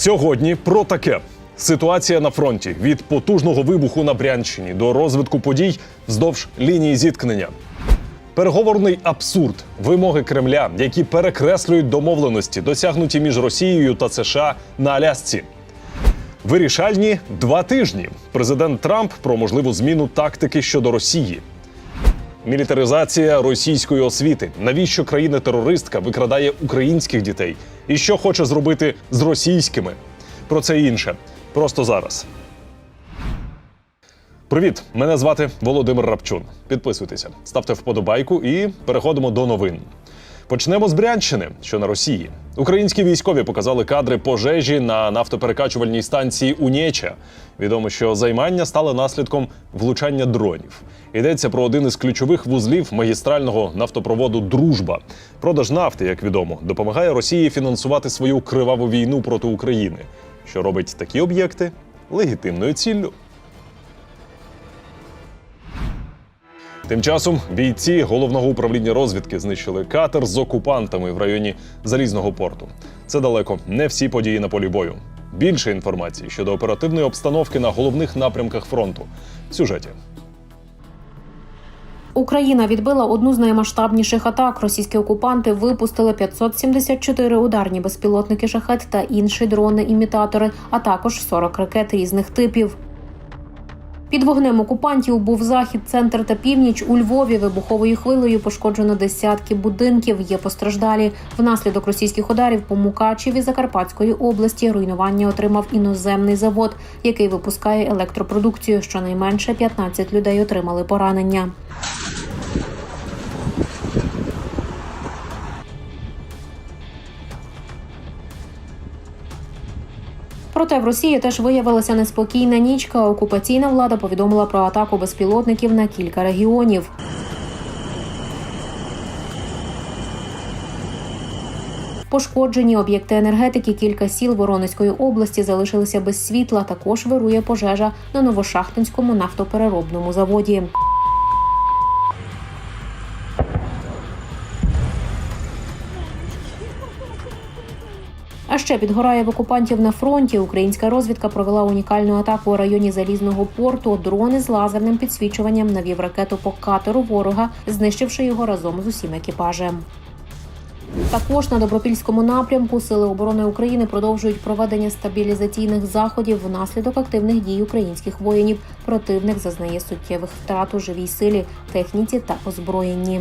Сьогодні про таке. Ситуація на фронті від потужного вибуху на Брянщині до розвитку подій вздовж лінії зіткнення. Переговорний абсурд, вимоги Кремля, які перекреслюють домовленості, досягнуті між Росією та США на Алясці. Вирішальні два тижні. Президент Трамп про можливу зміну тактики щодо Росії. Мілітаризація російської освіти. Навіщо країна-терористка викрадає українських дітей? І що хоче зробити з російськими? Про це інше. Просто зараз. Привіт! Мене звати Володимир Рапчун. Підписуйтеся, ставте вподобайку і переходимо до новин. Почнемо з Брянщини, що на Росії. Українські військові показали кадри пожежі на нафтоперекачувальній станції Унєча. Відомо, що займання стало наслідком влучання дронів. Йдеться про один із ключових вузлів магістрального нафтопроводу Дружба. Продаж нафти, як відомо, допомагає Росії фінансувати свою криваву війну проти України, що робить такі об'єкти легітимною ціллю. Тим часом бійці головного управління розвідки знищили катер з окупантами в районі залізного порту. Це далеко не всі події на полі бою. Більше інформації щодо оперативної обстановки на головних напрямках фронту в сюжеті. Україна відбила одну з наймасштабніших атак. Російські окупанти випустили 574 ударні безпілотники шахет та інші дрони-імітатори, а також 40 ракет різних типів. Під вогнем окупантів був захід, центр та північ. У Львові вибуховою хвилею пошкоджено десятки будинків. Є постраждалі. Внаслідок російських ударів по Мукачеві Закарпатської області руйнування отримав іноземний завод, який випускає електропродукцію. Щонайменше 15 людей отримали поранення. Проте в Росії теж виявилася неспокійна нічка. Окупаційна влада повідомила про атаку безпілотників на кілька регіонів. Пошкоджені об'єкти енергетики, кілька сіл Воронезької області залишилися без світла. Також вирує пожежа на Новошахтинському нафтопереробному заводі. А ще підгорає в окупантів на фронті. Українська розвідка провела унікальну атаку у районі залізного порту. Дрони з лазерним підсвічуванням навів ракету по катеру ворога, знищивши його разом з усім екіпажем. Також на добропільському напрямку Сили оборони України продовжують проведення стабілізаційних заходів внаслідок активних дій українських воїнів. Противник зазнає суттєвих втрат у живій силі, техніці та озброєнні.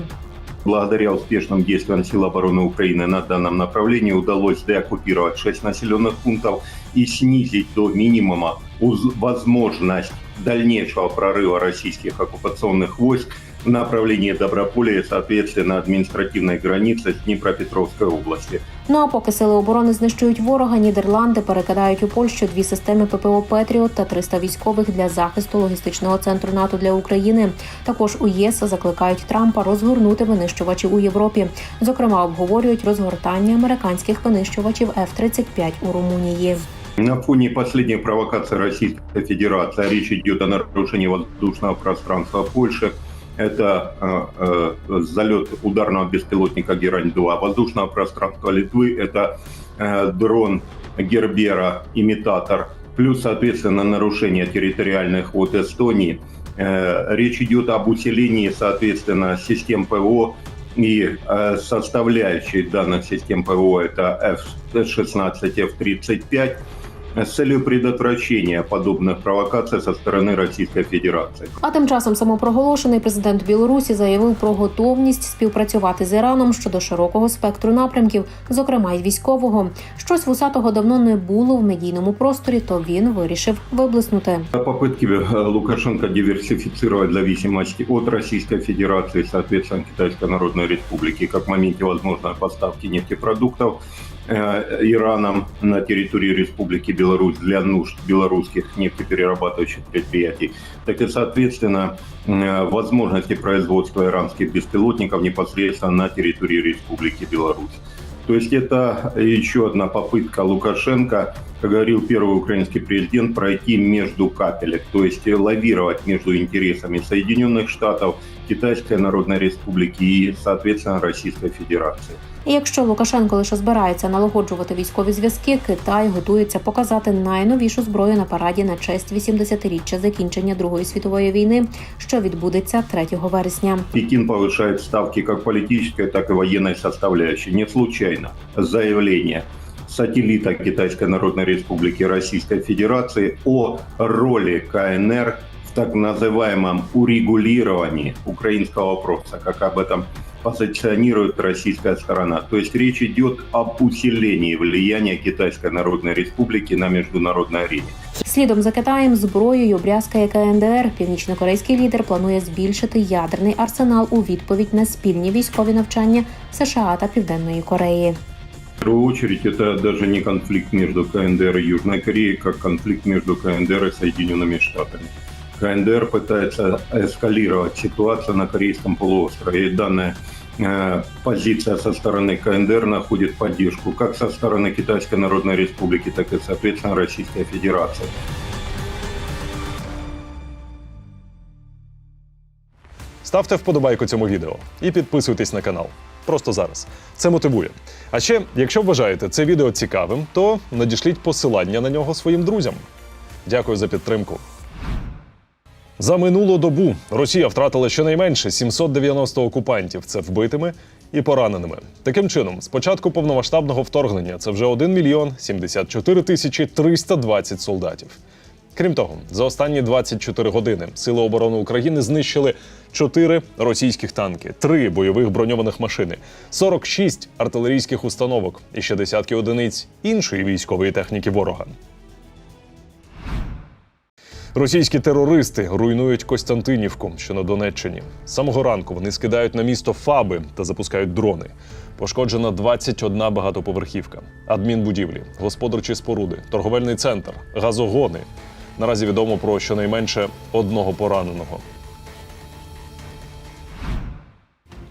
Благодаря успешным действиям сил обороны Украины на данном направлении удалось деоккупировать 6 населенных пунктов и снизить до минимума уз- возможность дальнейшего прорыва российских оккупационных войск Доброполя и, соответственно, административной границы с Днепропетровской области. Ну а поки сили оборони знищують ворога, Нідерланди перекидають у Польщу дві системи ППО Петріот та 300 військових для захисту логістичного центру НАТО для України. Також у ЄС закликають Трампа розгорнути винищувачі у Європі. Зокрема, обговорюють розгортання американських винищувачів F-35 у Румунії. На фоне последней провокации Российской Федерации, а речь идет о нарушении воздушного пространства Польши, это э, э, залет ударного беспилотника Герань-2, воздушного пространства Литвы, это э, дрон Гербера, имитатор, плюс, соответственно, нарушение территориальных вод Эстонии. Речь идет об усилении, соответственно, систем ПВО и составляющей данных систем ПВО это F-16, F-35 с целью предотвращения подобных провокаций со стороны Российской Федерации. А тим часом самопроголошений президент Білорусі заявив про готовність співпрацювати з Іраном щодо широкого спектру напрямків, зокрема й військового. Щось вусатого давно не було в медійному просторі, то він вирішив виблиснути. Попытки э, Лукашенко диверсифицировать зависимость от Российской Федерации, соответственно, Китайской Народной Республики, как в моменте возможной поставки нефтепродуктов э, Ираном на территории Республики Беларусь для нужд белорусских нефтеперерабатывающих предприятий, так и, соответственно, э, возможности производства иранских беспилотников непосредственно на территории Республики Беларусь. То есть это еще одна попытка Лукашенко как говорил первый украинский президент, пройти между капелек, то есть э, лавировать между интересами Соединенных Штатов, Китайской Народной Республики и, соответственно, Российской Федерации. І якщо Лукашенко лише збирається налагоджувати військові зв'язки, Китай готується показати найновішу зброю на параді на честь 80-річчя закінчення Другої світової війни, що відбудеться 3 вересня. Пекин повышает ставки как политической, так и военной составляющей. Не случайно заявление сателлита Китайской Народной Республики Российской Федерации о роли КНР в так называемом урегулировании украинского вопроса, как об этом позиционирует российская сторона. То есть речь идет об усилении влияния Китайской Народной Республики на международной арене. Слідом за Китаєм зброєю брязкає КНДР. Північно-корейський лідер планує збільшити ядерний арсенал у відповідь на спільні військові навчання США та Південної Кореї. В первую очередь, это даже не конфликт между КНДР и Южной Кореей, как конфликт между КНДР и Соединенными Штатами. КНДР пытается эскалировать ситуацию на Корейском полуострове. И данная э, позиция со стороны КНДР находит поддержку как со стороны Китайской Народной Республики, так и, соответственно, Российской Федерации. Ставте вподобайку цьому відео і підписуйтесь на канал. Просто зараз. Це мотивує. А ще, якщо вважаєте це відео цікавим, то надішліть посилання на нього своїм друзям. Дякую за підтримку. За минулу добу Росія втратила щонайменше 790 окупантів. Це вбитими і пораненими. Таким чином, з початку повномасштабного вторгнення це вже 1 мільйон 74 тисячі 320 солдатів. Крім того, за останні 24 години Сили оборони України знищили 4 російських танки, 3 бойових броньованих машини, 46 артилерійських установок і ще десятки одиниць іншої військової техніки ворога. Російські терористи руйнують Костянтинівку, що на Донеччині. З самого ранку вони скидають на місто фаби та запускають дрони. Пошкоджена 21 багатоповерхівка, адмінбудівлі, господарчі споруди, торговельний центр, газогони. Наразі відомо про щонайменше одного пораненого.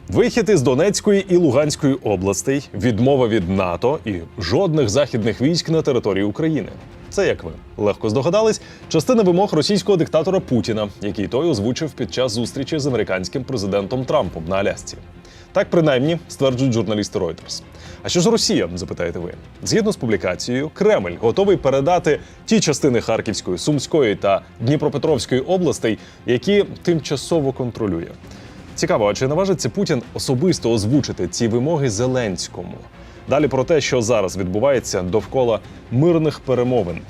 Вихід із Донецької і Луганської областей, відмова від НАТО і жодних західних військ на території України. Це як ви легко здогадались, частина вимог російського диктатора Путіна, який той озвучив під час зустрічі з американським президентом Трампом на Алясці. Так принаймні стверджують журналісти Reuters. А що ж Росія? запитаєте ви? Згідно з публікацією, Кремль готовий передати ті частини Харківської, Сумської та Дніпропетровської областей, які тимчасово контролює. Цікаво, а чи наважиться Путін особисто озвучити ці вимоги Зеленському? Далі про те, що зараз відбувається довкола мирних перемовин.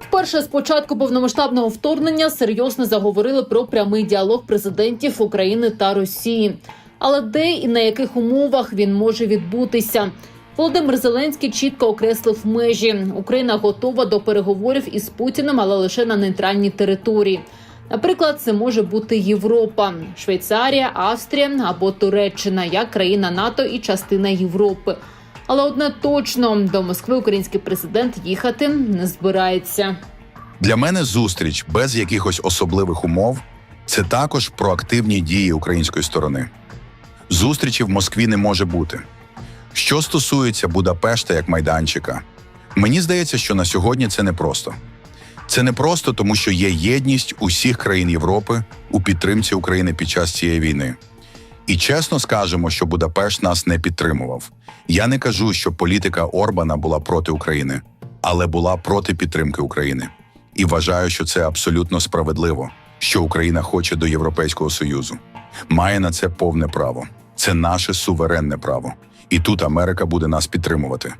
Вперше з початку повномасштабного вторгнення серйозно заговорили про прямий діалог президентів України та Росії. Але де і на яких умовах він може відбутися? Володимир Зеленський чітко окреслив межі. Україна готова до переговорів із Путіним, але лише на нейтральній території. Наприклад, це може бути Європа, Швейцарія, Австрія або Туреччина як країна НАТО і частина Європи. Але одне точно до Москви український президент їхати не збирається. Для мене зустріч без якихось особливих умов це також проактивні дії української сторони. Зустрічі в Москві не може бути. Що стосується Будапешта як майданчика, мені здається, що на сьогодні це непросто. Це не просто тому, що є єдність усіх країн Європи у підтримці України під час цієї війни. І чесно скажемо, що Будапешт нас не підтримував. Я не кажу, що політика Орбана була проти України, але була проти підтримки України. І вважаю, що це абсолютно справедливо, що Україна хоче до Європейського Союзу. Має на це повне право. Це наше суверенне право. І тут Америка буде нас підтримувати.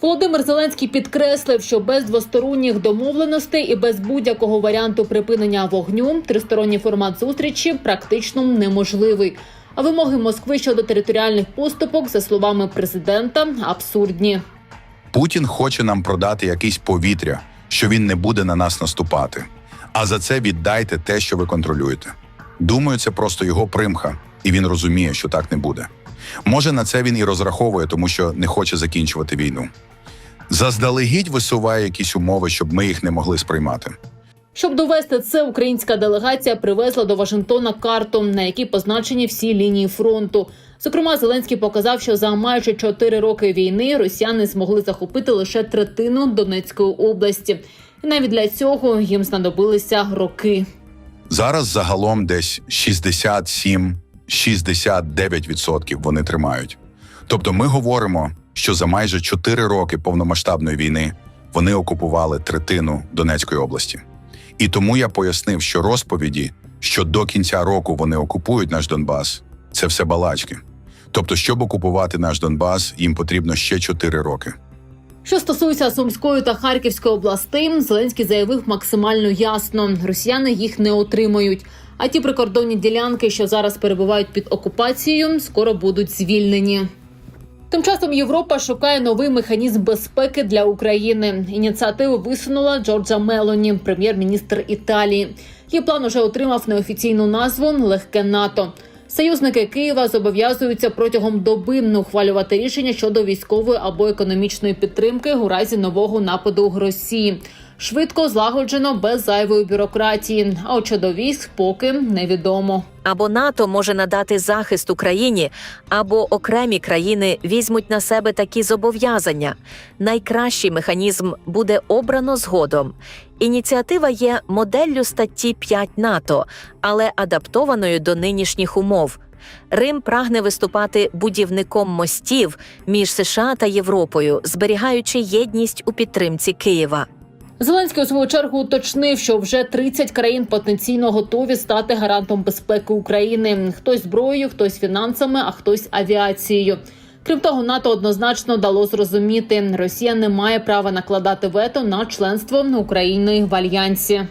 Володимир Зеленський підкреслив, що без двосторонніх домовленостей і без будь-якого варіанту припинення вогню тристоронній формат зустрічі практично неможливий. А вимоги Москви щодо територіальних поступок, за словами президента, абсурдні. Путін хоче нам продати якесь повітря, що він не буде на нас наступати. А за це віддайте те, що ви контролюєте. Думаю, це просто його примха, і він розуміє, що так не буде. Може, на це він і розраховує, тому що не хоче закінчувати війну. Заздалегідь висуває якісь умови, щоб ми їх не могли сприймати. Щоб довести це, українська делегація привезла до Вашингтона карту, на якій позначені всі лінії фронту. Зокрема, Зеленський показав, що за майже чотири роки війни росіяни змогли захопити лише третину Донецької області, і навіть для цього їм знадобилися роки. Зараз загалом десь 67-69% вони тримають. Тобто ми говоримо, що за майже 4 роки повномасштабної війни вони окупували третину Донецької області. І тому я пояснив, що розповіді, що до кінця року вони окупують наш Донбас, це все балачки. Тобто, щоб окупувати наш Донбас, їм потрібно ще 4 роки. Що стосується Сумської та Харківської областей, Зеленський заявив максимально ясно: росіяни їх не отримають. А ті прикордонні ділянки, що зараз перебувають під окупацією, скоро будуть звільнені. Тим часом Європа шукає новий механізм безпеки для України. Ініціативу висунула Джорджа Мелоні, прем'єр-міністр Італії. Її план уже отримав неофіційну назву Легке НАТО. Союзники Києва зобов'язуються протягом доби ухвалювати рішення щодо військової або економічної підтримки у разі нового нападу Росії. Швидко злагоджено без зайвої бюрократії. А от щодо військ поки невідомо. Або НАТО може надати захист Україні, або окремі країни візьмуть на себе такі зобов'язання. Найкращий механізм буде обрано згодом. Ініціатива є моделлю статті 5 НАТО, але адаптованою до нинішніх умов. Рим прагне виступати будівником мостів між США та Європою, зберігаючи єдність у підтримці Києва. Зеленський у свою чергу уточнив, що вже 30 країн потенційно готові стати гарантом безпеки України. Хтось зброєю, хтось фінансами, а хтось авіацією. Крім того, НАТО однозначно дало зрозуміти, Росія не має права накладати вето на членство України в альянсі.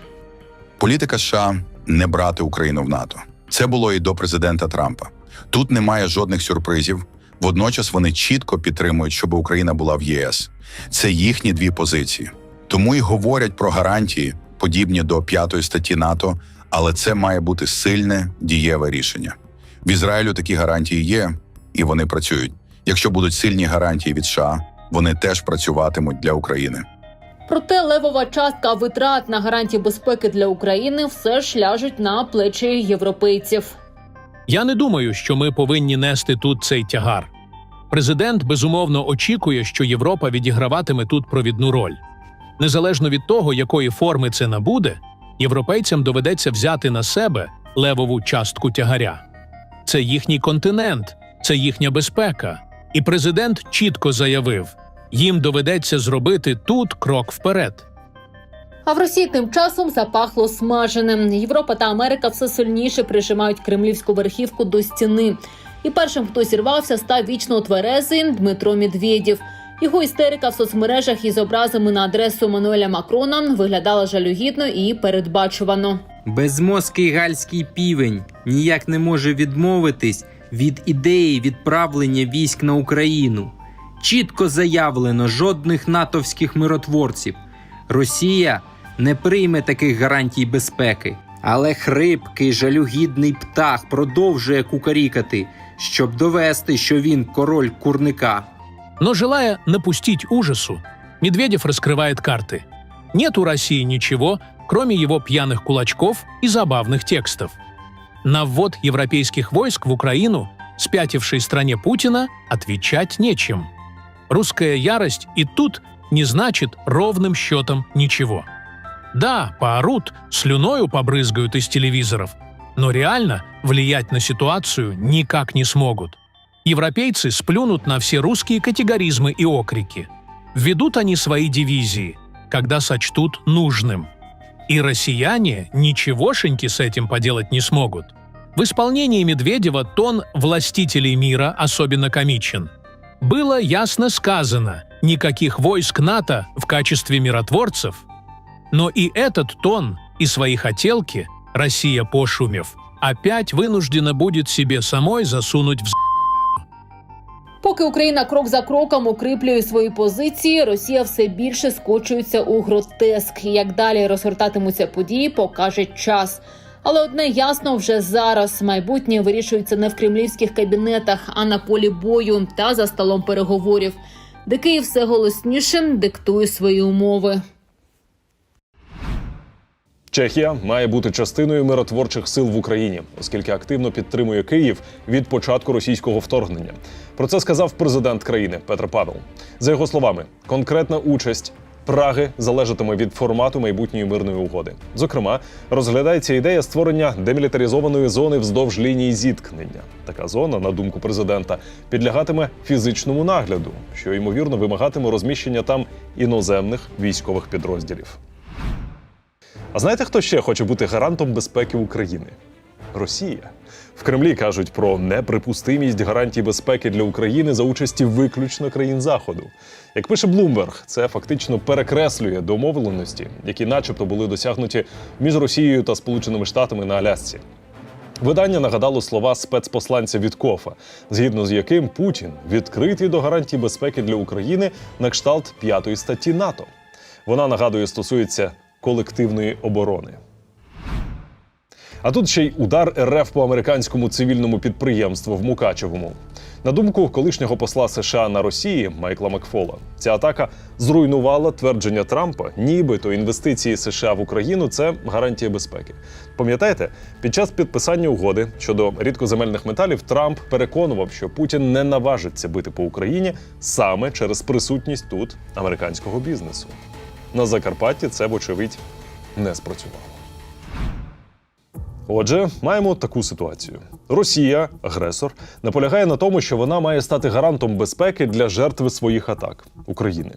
Політика США не брати Україну в НАТО. Це було і до президента Трампа. Тут немає жодних сюрпризів. Водночас вони чітко підтримують, щоб Україна була в ЄС. Це їхні дві позиції. Тому й говорять про гарантії, подібні до п'ятої статті НАТО, але це має бути сильне дієве рішення. В Ізраїлю такі гарантії є, і вони працюють. Якщо будуть сильні гарантії від США, вони теж працюватимуть для України. Проте левова частка витрат на гарантії безпеки для України все ж ляжуть на плечі європейців. Я не думаю, що ми повинні нести тут цей тягар. Президент безумовно очікує, що Європа відіграватиме тут провідну роль. Незалежно від того, якої форми це набуде, європейцям доведеться взяти на себе левову частку тягаря. Це їхній континент, це їхня безпека. І президент чітко заявив: їм доведеться зробити тут крок вперед. А в Росії тим часом запахло смаженим. Європа та Америка все сильніше прижимають кремлівську верхівку до стіни. І першим, хто зірвався, став вічно тверезий Дмитро Медведєв. Його істерика в соцмережах із образами на адресу Мануеля Макрона виглядала жалюгідно і передбачувано. Безмозкий гальський півень ніяк не може відмовитись від ідеї відправлення військ на Україну. Чітко заявлено жодних натовських миротворців. Росія не прийме таких гарантій безпеки. Але хрипкий жалюгідний птах продовжує кукарікати, щоб довести, що він король курника. Но желая напустить ужасу, Медведев раскрывает карты. Нет у России ничего, кроме его пьяных кулачков и забавных текстов. На ввод европейских войск в Украину спятившей стране Путина отвечать нечем. Русская ярость и тут не значит ровным счетом ничего. Да, поорут, слюною побрызгают из телевизоров, но реально влиять на ситуацию никак не смогут. Европейцы сплюнут на все русские категоризмы и окрики. Введут они свои дивизии, когда сочтут нужным. И россияне ничегошеньки с этим поделать не смогут. В исполнении Медведева тон властителей мира особенно комичен. Было ясно сказано «никаких войск НАТО в качестве миротворцев», но и этот тон и свои хотелки Россия, пошумев, опять вынуждена будет себе самой засунуть в Поки Україна крок за кроком укріплює свої позиції, Росія все більше скочується у гротеск. Як далі розгортатимуться події, покаже час. Але одне ясно вже зараз майбутнє вирішується не в кремлівських кабінетах, а на полі бою та за столом переговорів, де Київ все голосніше диктує свої умови. Чехія має бути частиною миротворчих сил в Україні, оскільки активно підтримує Київ від початку російського вторгнення. Про це сказав президент країни Петр Павел. За його словами, конкретна участь. Праги залежатиме від формату майбутньої мирної угоди. Зокрема, розглядається ідея створення демілітаризованої зони вздовж лінії зіткнення. Така зона, на думку президента, підлягатиме фізичному нагляду, що ймовірно вимагатиме розміщення там іноземних військових підрозділів. А знаєте, хто ще хоче бути гарантом безпеки України? Росія. В Кремлі кажуть про неприпустимість гарантій безпеки для України за участі виключно країн Заходу. Як пише Блумберг, це фактично перекреслює домовленості, які, начебто, були досягнуті між Росією та Сполученими Штатами на Алясці. Видання нагадало слова спецпосланця Віткофа, згідно з яким Путін відкритий до гарантій безпеки для України на кшталт п'ятої статті НАТО. Вона нагадує стосується колективної оборони. А тут ще й удар РФ по американському цивільному підприємству в Мукачевому. На думку колишнього посла США на Росії Майкла Макфола, ця атака зруйнувала твердження Трампа, нібито інвестиції США в Україну це гарантія безпеки. Пам'ятаєте, під час підписання угоди щодо рідкоземельних металів Трамп переконував, що Путін не наважиться бити по Україні саме через присутність тут американського бізнесу. На Закарпатті це, вочевидь, не спрацювало. Отже, маємо таку ситуацію: Росія, агресор, наполягає на тому, що вона має стати гарантом безпеки для жертви своїх атак України.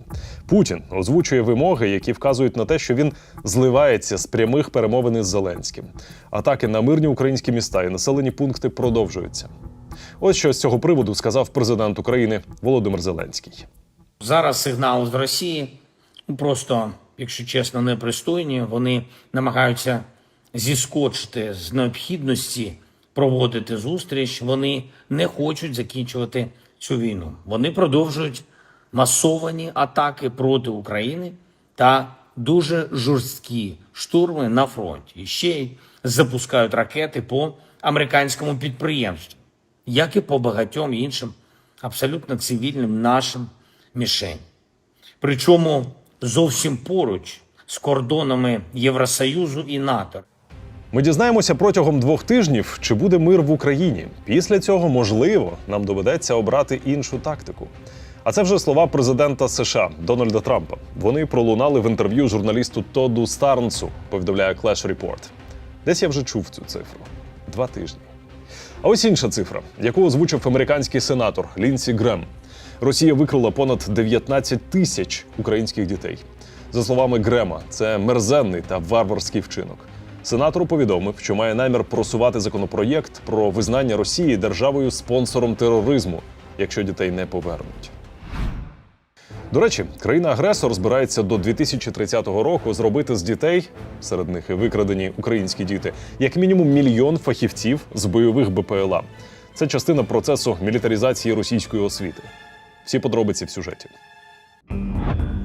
Путін озвучує вимоги, які вказують на те, що він зливається з прямих перемовин із Зеленським. Атаки на мирні українські міста і населені пункти продовжуються. Ось що з цього приводу сказав президент України Володимир Зеленський. Зараз сигнал з Росії просто, якщо чесно, непристойні. Вони намагаються зіскочити з необхідності проводити зустріч. Вони не хочуть закінчувати цю війну. Вони продовжують масовані атаки проти України та дуже жорсткі штурми на фронті. І ще й запускають ракети по американському підприємству, як і по багатьом іншим абсолютно цивільним нашим мішень. Причому зовсім поруч з кордонами Євросоюзу і НАТО. Ми дізнаємося протягом двох тижнів, чи буде мир в Україні. Після цього, можливо, нам доведеться обрати іншу тактику. А це вже слова президента США Дональда Трампа. Вони пролунали в інтерв'ю журналісту Тодду Старнсу, повідомляє Clash Report. Десь я вже чув цю цифру два тижні. А ось інша цифра, яку озвучив американський сенатор Лінсі Грем. Росія викрила понад 19 тисяч українських дітей. За словами Грема, це мерзенний та варварський вчинок. Сенатор повідомив, що має намір просувати законопроєкт про визнання Росії державою спонсором тероризму, якщо дітей не повернуть. До речі, країна-агресор збирається до 2030 року зробити з дітей, серед них і викрадені українські діти, як мінімум мільйон фахівців з бойових БПЛА. Це частина процесу мілітаризації російської освіти. Всі подробиці в сюжеті.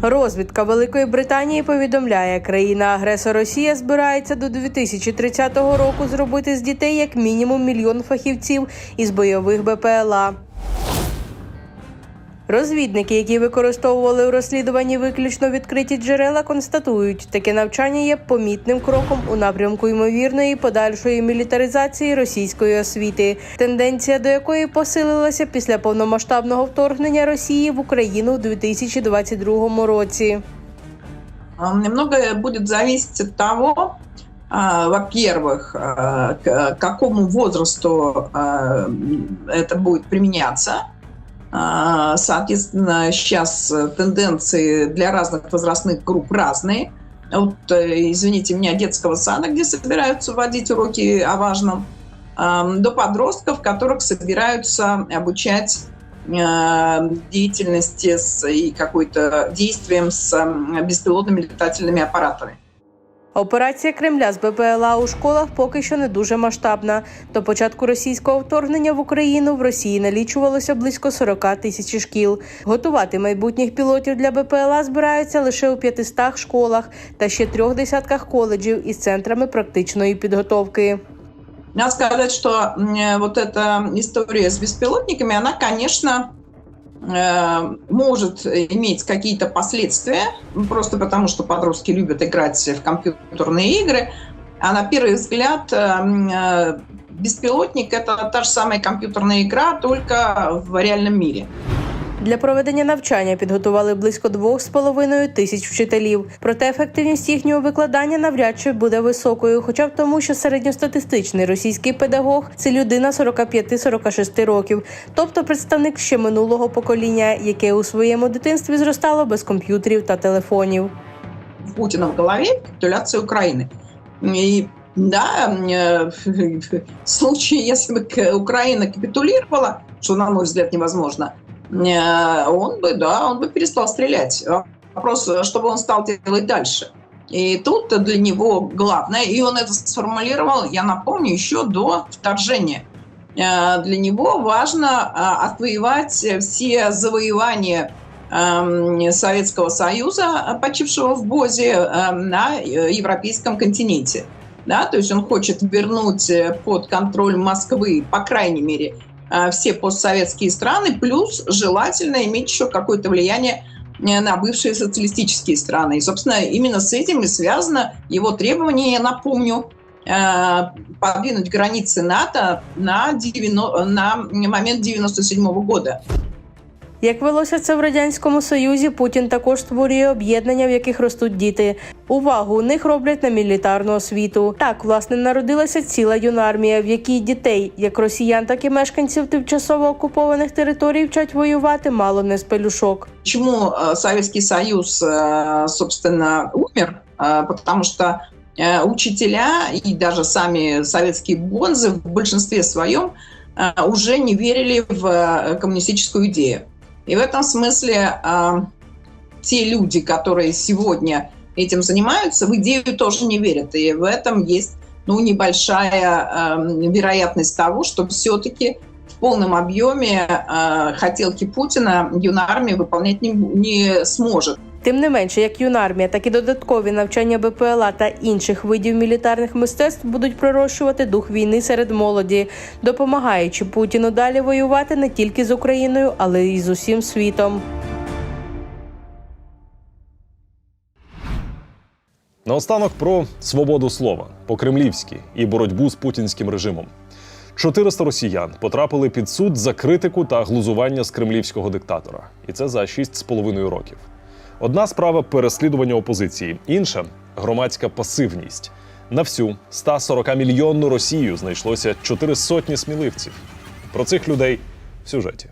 Розвідка Великої Британії повідомляє, країна-агресор Росія збирається до 2030 року зробити з дітей як мінімум мільйон фахівців із бойових БПЛА. Розвідники, які використовували у розслідуванні виключно відкриті джерела, констатують, таке навчання є помітним кроком у напрямку ймовірної подальшої мілітаризації російської освіти, тенденція до якої посилилася після повномасштабного вторгнення Росії в Україну у 2022 році. А, Многое будет зависеть от того, во-первых, к какому возрасту это будет применяться. А, Соответственно, сейчас тенденции для разных возрастных групп разные. Вот, э, извините меня, детского сада, где собираются вводить уроки о важном, до подростков, которых собираются обучать э, деятельности с, и какой-то действием с беспилотными летательными аппаратами. Операція Кремля з БПЛА у школах поки що не дуже масштабна. До початку російського вторгнення в Україну в Росії налічувалося близько 40 тисяч шкіл. Готувати майбутніх пілотів для БПЛА збираються лише у 500 школах та ще трьох десятках коледжів із центрами практичної підготовки. Надо сказать, что вот эта история с беспилотниками, она, конечно, может иметь какие-то последствия, ну, просто потому что подростки любят играть в компьютерные игры, а на первый взгляд э, э, беспилотник это та же самая компьютерная игра, только в реальном мире. Для проведення навчання підготували близько 2,5 тисяч вчителів. Проте ефективність їхнього викладання навряд чи буде високою, хоча б тому, що середньостатистичний російський педагог це людина 45-46 років, тобто представник ще минулого покоління, яке у своєму дитинстві зростало без комп'ютерів та телефонів. в Путина в голове капитуляция Украины. И да, э, в случае, если бы к- Украина капитулировала, что, на мой взгляд, невозможно, э, он бы, да, он бы перестал стрелять. Вопрос, что бы он стал делать дальше. И тут для него главное, и он это сформулировал, я напомню, еще до вторжения. Э, Для него важно э, отвоевать все завоевания эм, Советского Союза, э, почившего в Бозе, э, на э, европейском континенте. Да, то есть он хочет вернуть э, под контроль Москвы, по крайней мере, э, все постсоветские страны, плюс желательно иметь еще какое-то влияние э, на бывшие социалистические страны. И, собственно, именно с этим и связано его требование, я напомню, э, подвинуть границы НАТО на, 90, на момент 97 года. Як велося це в радянському союзі, Путін також створює об'єднання, в яких ростуть діти. Увагу у них роблять на мілітарну освіту. Так, власне, народилася ціла юнармія, в якій дітей, як росіян, так і мешканців тимчасово окупованих територій, вчать воювати мало не з пелюшок. Почему э, Советский Союз, э, собственно, умер? Э, Потому что э, учителя и даже сами советские бонзы в большинстве своем э, уже не верили в э, коммунистическую идею. И в этом смысле э, те люди, которые сегодня этим занимаются, в идею тоже не верят. И в этом есть ну, небольшая э, вероятность того, что все-таки в полном объеме э, хотелки Путина юная армия выполнять не, не сможет. Тим не менше, як юнармія, так і додаткові навчання БПЛА та інших видів мілітарних мистецтв будуть пророщувати дух війни серед молоді, допомагаючи Путіну далі воювати не тільки з Україною, але й з усім світом. Наостанок про свободу слова по-кремлівськи і боротьбу з путінським режимом. 400 росіян потрапили під суд за критику та глузування з кремлівського диктатора, і це за 6,5 років. Одна справа переслідування опозиції, інша громадська пасивність. На всю 140 мільйонну Росію знайшлося чотири сотні сміливців. Про цих людей в сюжеті.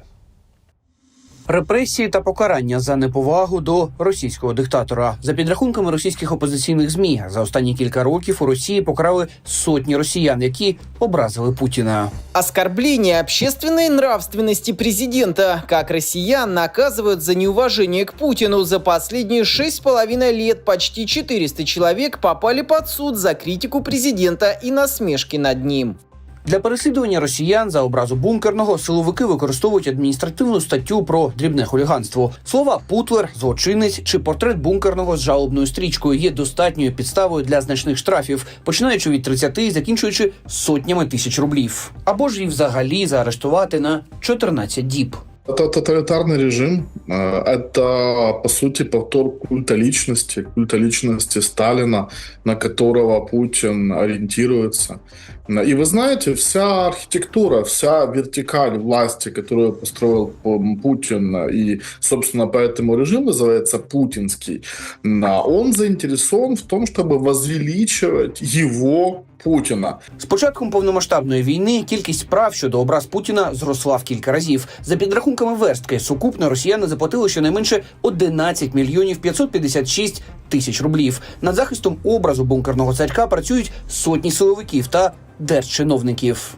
Репресії та покарання за неповагу до російського диктатора за підрахунками російських опозиційних змі за останні кілька років у Росії покарали сотні росіян, які образили Путіна. Оскорбление общественной нравственности президента, как россиян наказывают за неуважение к Путину. За последние шесть с половиной лет почти 400 человек попали под суд за критику президента и насмешки над ним. Для переслідування росіян за образу бункерного силовики використовують адміністративну статтю про дрібне хуліганство. Слова путлер, злочинець чи портрет бункерного з жалобною стрічкою є достатньою підставою для значних штрафів, починаючи від 30 і закінчуючи сотнями тисяч рублів, або ж і взагалі заарештувати на 14 діб. Это тоталитарный режим. Э, Это, по сути, повтор культа личности, культа личности Сталина, на которого Путин ориентируется. И вы знаете, вся архитектура, вся вертикаль власти, которую построил Путин, и, собственно, поэтому режим называется путинский, а он заинтересован в том, чтобы возвеличивать его Путіна З початком повномасштабної війни кількість справ щодо образ Путіна зросла в кілька разів. За підрахунками верстки, сукупно росіяни заплатили щонайменше 11 мільйонів 556 тисяч рублів. Над захистом образу бункерного царька працюють сотні силовиків та держчиновників.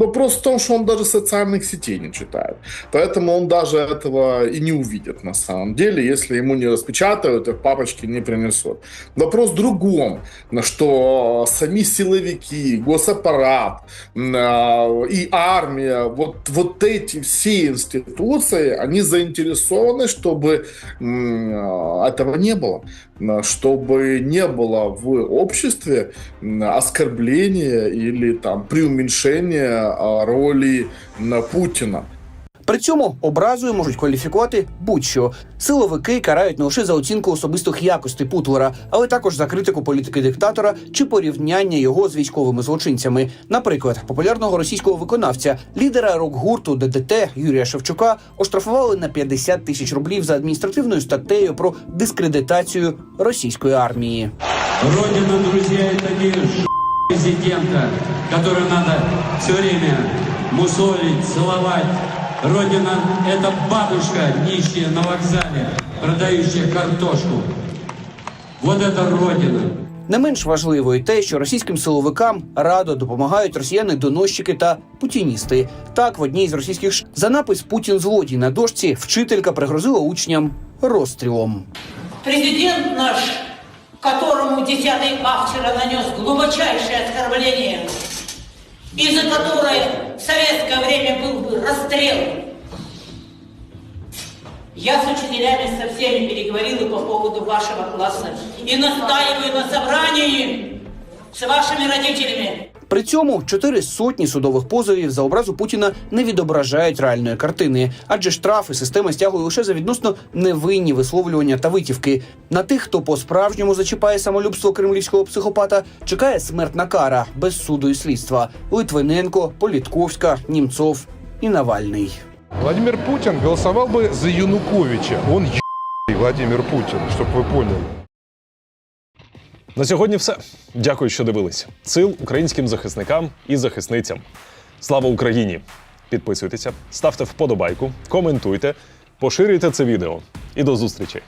Вопрос в том, что он даже социальных сетей не читает. Поэтому он даже этого и не увидит на самом деле, если ему не распечатают и в папочке не принесут. Вопрос в другом, на что сами силовики, госаппарат а, и армия, вот, вот эти все институции, они заинтересованы, чтобы а, этого не было чтобы не было в обществе оскорбления или там преуменьшения а, роли Путина. При цьому образою можуть кваліфікувати будь-що. Силовики карають не лише за оцінку особистих якостей Путлера, але також за критику політики диктатора чи порівняння його з військовими злочинцями. Наприклад, популярного російського виконавця, лідера рок-гурту ДДТ Юрія Шевчука оштрафували на 50 тисяч рублів за адміністративною статтею про дискредитацію російської армії. Родина, не ж- президента, который надо все время мусолить, целовать. Родина – это бабушка, нищая на вокзале, продающая картошку. Вот это Родина. Не менш важливо і те, що російським силовикам радо допомагають росіяни-доносчики та путіністи. Так, в одній з російських ш... за напис Путін злодій на дошці вчителька пригрозила учням розстрілом. Президент наш, которому 10 автора нанес глубочайшее оскорбление, и за которое в советское время был бы расстрел. Я с учителями со всеми переговорила по поводу вашего класса и настаиваю на собрании с вашими родителями. При цьому чотири сотні судових позовів за образу Путіна не відображають реальної картини, адже штрафи система стягує лише за відносно невинні висловлювання та витівки. На тих, хто по-справжньому зачіпає самолюбство кремлівського психопата, чекає смертна кара без суду і слідства. Литвиненко, Політковська, Німцов і Навальний. Владимир Путин голосовал бы за Януковича. Он ебаный Владимир Путин, чтобы вы поняли. На сьогодні все. Дякую, що дивились. Сил українським захисникам і захисницям. Слава Україні! Підписуйтеся, ставте вподобайку, коментуйте, поширюйте це відео. І до зустрічі!